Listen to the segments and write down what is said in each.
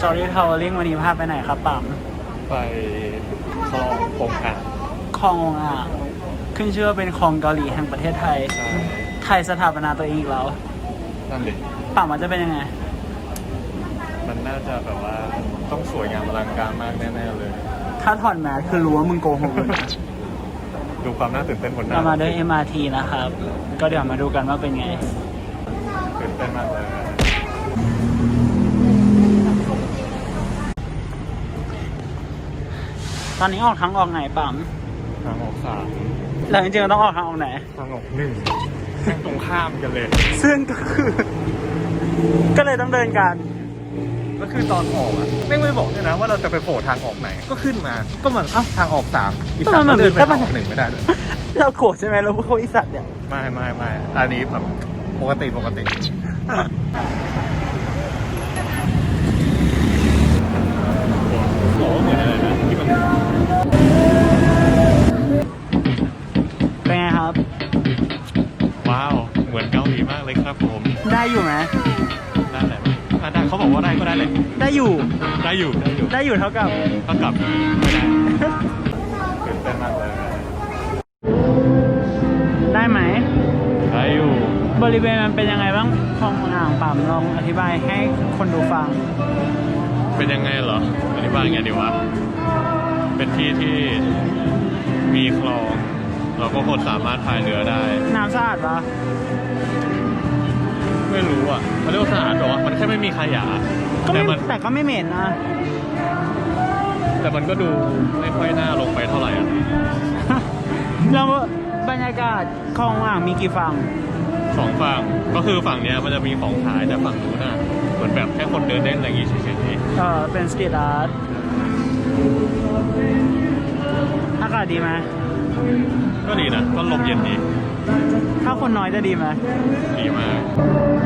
Storytelling วันนี้พาไปไหนครับปั๊มไปคลองคงอ่างคลององอ่างขึ้นชื่อว่าเป็นคลองเกาหลีแห่งประเทศไทยใช่ไทยสถาปนาตัวเองอีกแล้วนั่นดิปั๊มมันจะเป็นยังไง มันน่าจะแบบว่าต้องสวยงามอลังการมากแน่ๆเลย ถ้าถอดแมสคือรู้ว่ามึงโกหกเลยนะดูความน่าตื่นเต้นบนหน้าเรามาด้วย MRT นะครับ ก็เดี๋ยวมาดูกันว่าเป็นไง ตื่นเต้นมากเลย ตอนนี้ออกทางออกไหนปั๊มทางออกสามแล้วจริงๆเราต้องออกทางออกไหน ทางออกหนึ่งแม่งตรงข้ามกันเลย ซึ่งก็คือ ก็เลยต้องเดินกันแล้วคือตอนออกอะแม่งไม่บอกด้วยนะว่าเราจะไปโผล่ทางออกไหน ก็ขึ้นมา ก็เหมือนเอ้าทางออกสามอีกสามก็เดินไปทางออกหนึ่งไม่ได้เลยเราโกรธใช่ไหมเราพวกเขาอีสัตว์เนี่ยไม่ไม่ไม่อันนี้แบบปกติปกติบอกว่าเหมือนอะไรนะที่มัน เขาบอกว่าได้ก็ได้เลยได้อยู่ได้อยู่ได้อยู่ได้อยู่เท่ากับเท่ากับไม่ได้ตื่นเต้นมากเลยได้ไหมได้อยู่ บริเวณมันเป็นยังไงบ้างคลองอ่างปั๊มลองอธิบายให้คนดูฟัง เป็นยังไงเหรออธิบายไงดีวะเป็นที่ที่มีคลอง เราก็คนสามารถพายเรือได้ น้ำสะอาดปะ ไม่รู้อะเขาเรียกว่าสะอาดเหรอวะมันแค่ไม่มีขยะก็แต่ไม่มันแต่ก็ไม่เหม็นนะ แต่มันก็ดูไม่ค่อยน่าลงไปเท่าไหร่อะแล้วบรรยากาศคลองอ่างมีกี่ฝั่ง สองฝั่งก็คือฝั่งเนี้ยมันจะมีของขายแต่ฝั่งนู้นน่ะเหมือนแบบแค่คนเดินเล่นอะไรอย่างงี้เฉยเออเป็นสตรีทอาร์ตอากาศดีไหมๆก็ดีนะก็ลมเย็นดี ถ้าคนน้อยจะดีไหมดีมาก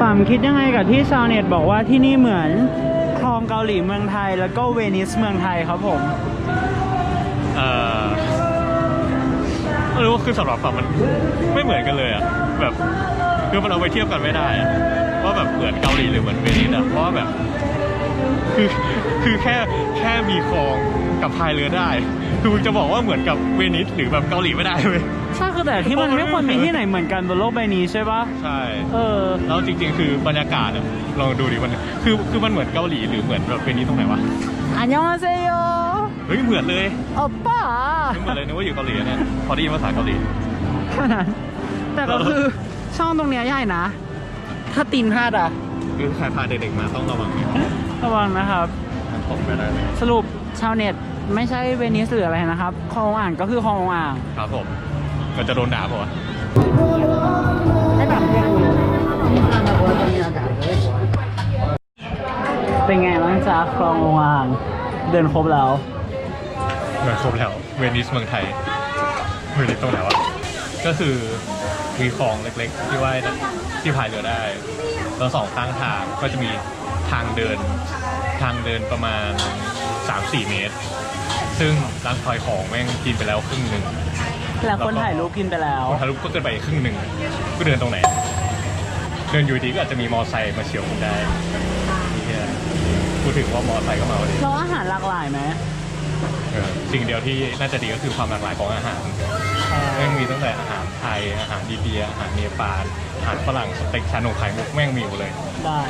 ปั๊มคิดยังไงกับที่ชาวเน็ตบอกว่าที่นี่เหมือนคลองเกาหลีเมืองไทย แล้วก็เวนิสเมืองไทยครับผม เอ่อไม่รู้คือสำหรับฝั่งมันไม่เหมือนกันเลยอะแบบคือมันเอาไปเทียบกันไม่ได้อะว่าแบบเหมือนเกาหลีหรือเหมือนเวนิสอะเพราะว่าแบบคือคือแค่แค่มีคลอง กับพายเรือได้ คือมึงจะบอกว่าเหมือนกับเวนิสหรือแบบเกาหลีไม่ได้เลยใช่คือแต่ที่มันไม่ควรมีที่ไหนเหมือนกันบนโลกใบนี้ใช่ปะใช่เออแล้วจริง ๆ คือบรรยากาศอะลองดูดิมันคือคือมันเหมือนเกาหลีหรือเหมือนแบบเวนิสตรงไหนวะอันยองอาเซโยเฮ้ยเหมือนเลยโอป้าไม่เหมือนเลยนึกว่าอยู่เกาหลีอะเนี่ยพอได้ยินภาษาเกาหลีขนาดแต่ก็คือช่องตรงเนี้ยใหญ่นะ ถ้าตีนพลาดอะคือใครพาเด็กๆมาต้องระวังนิดนึงระวังนะครับมันตกไปได้เลยสรุป ชาวเน็ตไม่ใช่เวนิสหรืออะไรนะครับคลองอ่างก็คือคลองอ่าง ครับผมมันจะโดนด่าป่าวะให้แบบเรียนรู้เป็นไงบ้างจ๊ะคลองอ่าง เดินครบแล้วเหมือนครบแล้ว เวนิสเมืองไทย เวนิสตรงไหนวะก็คือมีคลองเล็กๆ ที่ว่ายนะที่พายเรือได้ แล้วสองข้างทางก็จะมีทางเดิน ทางเดินประมาณ 3-4 เมตร ซึ่งร้านคอยของแม่งกินไปแล้วครึ่งหนึ่งแล้วคนถ่ายรูปกินไปแล้วคนทะลุก็เกินไปอีกครึ่งหนึ่งก็เดินตรงไหน เดินอยู่ดีก็อาจจะมีมอไซค์มาเฉียวคุณได้เหี้ยพูดถึงว่ามอไซค์ก็มาพอดีเราอาหารหลากหลายไหมเออสิ่งเดียวที่น่าจะดีก็คือความหลากหลายของอาหารแม่งมีตั้งแต่อาหารไทยอาหารอินเดียอาหารเนปาลอาหารฝรั่งสเต็กชานมไข่มุกแม่งมีหมดเลยได้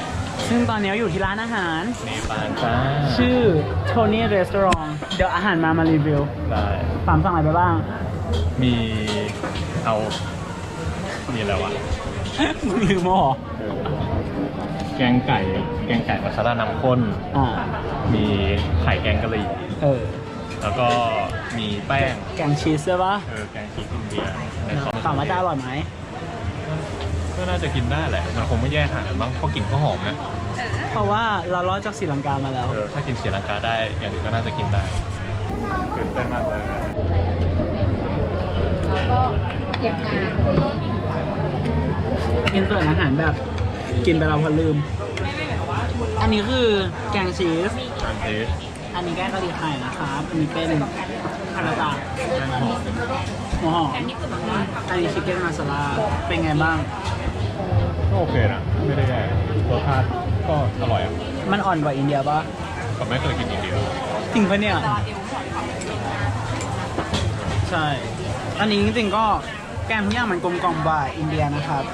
ซึ่งตอนนี้อยู่ที่ร้านอาหาร เนปาลจ้าชื่อโทนี่รีสอร์ทเดี๋ยวอาหารมามารีวิวได้ปามสั่งอะไรไปบ้าง มีเอามีอะไรวะมึงลืมมั้งเหรอเออแกงไก่ แกงไก่มัสลาน้ำข้น อ่ามีไข่แกงกะหรี่ เออ แล้วก็มีแป้ง แกงชีสใช่ปะเออ แกงชีสอินเดียในซอสถามว่าจะอร่อยไหม ก็น่าจะกินได้แหละ มันคงไม่แย่ขนาดนั้นมั้งเพราะกลิ่นก็หอมนะเพราะว่าเรารอดจากศรีลังกามาแล้ว เออถ้ากินเสียลังกาได้อย่างอื่นก็น่าจะกินได้ตื่นเต้นมากเลยกินส่วนอาหารแบบกินไปเราพอลืม อันนี้คือแกงชีส จานเทสอันนี้แกงกะหรี่ไข่นะครับอันนี้เป็นคาราตาแป้งหอมหัวหอมอันนี้ชิคเก้นมาซาลาเป็นไงบ้าง ก็โอเคนะ ไม่ได้แย่รสชาติก็อร่อยอะมันอ่อนกว่าอินเดียปะก็แต่ไม่เคยกินอินเดียจริงปะเนี่ย ใช่ อันนี้จริงๆก็แกงทุกอย่างมันกลมกล่อมกว่าอินเดียนะครับ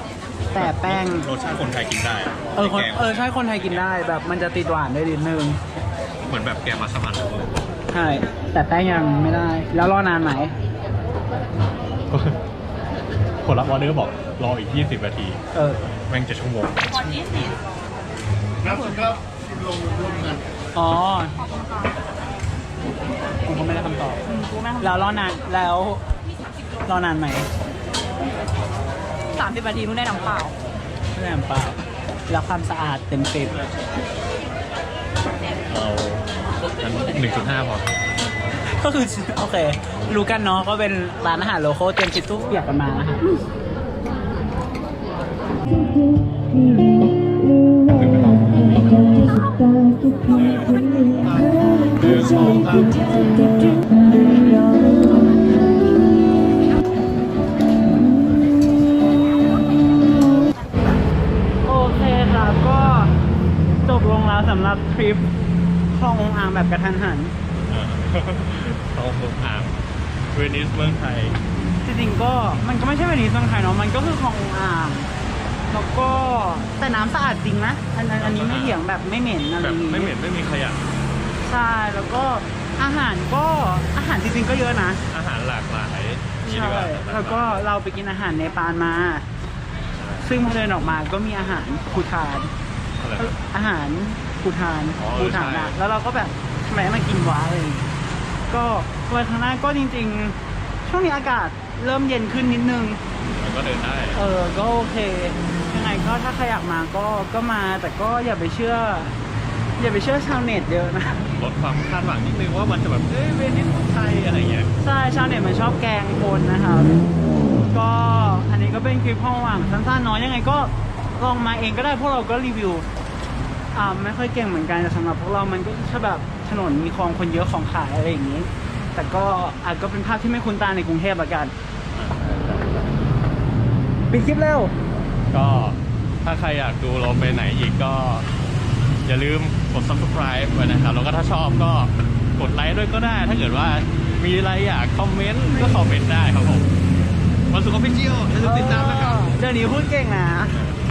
แต่แป้งรสชาติคนไทยกินได้อะเออคนแกงเออใช่คนไทยกินได้แบบมันจะติดหวานได้นิดนึงเหมือนแบบแกงมัสมั่นใช่แต่แป้งยังไม่ได้ แล้วรอนานไหม คนรับออเดอร์บอกรออีก 20 นาที เออ แม่งจะชั่วโมงอ๋อกูก็ไม่ได้คำตอบแล้วรอนาน แล้วรอนานไหมสามสิบนาทีเพิ่งได้น้ำเปล่าไม่ได้เปล่า แล้วความสะอาดเต็มสิบเอาอันหนึ่งจุดห้าพอ ก็คือโอเค รู้กันเนาะก็เป็นร้านอาหารโลโก้เตรียมชิดทุกเปียกกันมานะฮะโอเคครับก็จบลงแล้วสำหรับทริปคลององอ่างแบบกระทันหัน เขาเมืองอ่างเวนิสเมืองไทย จริงๆก็มันก็ไม่ใช่แบบนี้เมืองไทยเนาะมันก็คือคลององอ่างแล้วก็แต่น้ำสะอาดจริงนะอันอันอันนี้ไม่เถียงแบบไม่เหม็นอะไรแบอบย่างงี้ไม่เหม็นไม่มีขยะ ใช่แล้วก็อาหารก็อาหารจริงๆก็เยอะนะ อาหารหลากหลายนี่ดีใช่กว่าแล้วก็เราไปกินอาหารในปานมา ซึ่งพอเดินออกมาก็มีอาหารภูทาน อะไรอาหารภูทานอ๋อภูทานใช่ อะแล้วเราก็แบบทำไมไม่มากินวะอะไรอย่างงี้ ก็วันข้างหน้าก็จริง ๆ ช่วงนี้อากาศเริ่มเย็นขึ้นนิดนึง มันก็เดินได้ เออ ก็โอเค ยังไงก็ถ้าใครอยากมาก็ก็มา แต่ก็อย่าไปเชื่อ อย่าไปเชื่อชาวเน็ตเยอะนะ ลดความคาดหวังนิดนึงว่ามันจะแบบ เอ้ยเวนิสเมืองไทยอะไรเงี้ย ใช่ ชาวเน็ตมันชอบแกล้งคนนะครับ ก็อันนี้ก็เป็นคลิปห้องว่างสั้นๆเน้อยยังไงก็ลองมาเองก็ได้พวกเราก็รีวิว อ่าไม่ค่อยเก่งเหมือนกันแต่สำหรับพวกเรามันก็แค่แบบ ถนนมีคลองคนเยอะของขายอะไรอย่างนี้ แต่ก็อาจก็เป็นภาพที่ไม่คุ้นตาในกรุงเทพละกันปิดคลิปเร็วก็ถ้าใครอยากดูเราไปไหนอีกก็ อย่าลืมกด subscribe ไว้นะครับแล้วก็ถ้าชอบก็กดไลค์ด้วยก็ได้ ถ้าเกิดว่ามีอะไรอยากคอมเมนต์ก็คอมเมนต์ได้ครับผมวันสุขออฟฟิเชียลอย่าลืมติดตามนะครับ เดี๋ยวนี้พูดเก่งนะเ